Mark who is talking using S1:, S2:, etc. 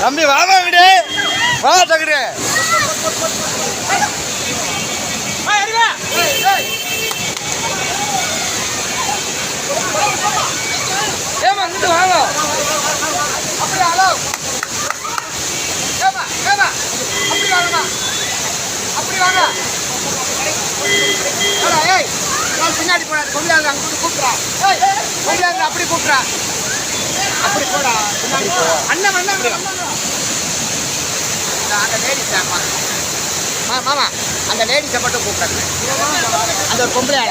S1: தம்பி வாமா விடு. வா தகுடு.
S2: ஏமா இங்கிட்டு வாங்க. அப்படி ஹலோ ஏமா ஏமா அப்படி வாங்கம்மா அப்படி வாங்க ஏய் பின்னாடி போடா கொண்டாங்க அங்க கூப்பிட்றா ஏய் கொண்டாங்க அப்படி கூப்பிட்றா அப்படி போடா பின்னாடி போ அண்ணன் அண்ணன் அந்த லேடிஸ் மாமா அந்த லேடிஸை மட்டும் கூப்பிடுறேன் அந்த ஒரு பொம்பளை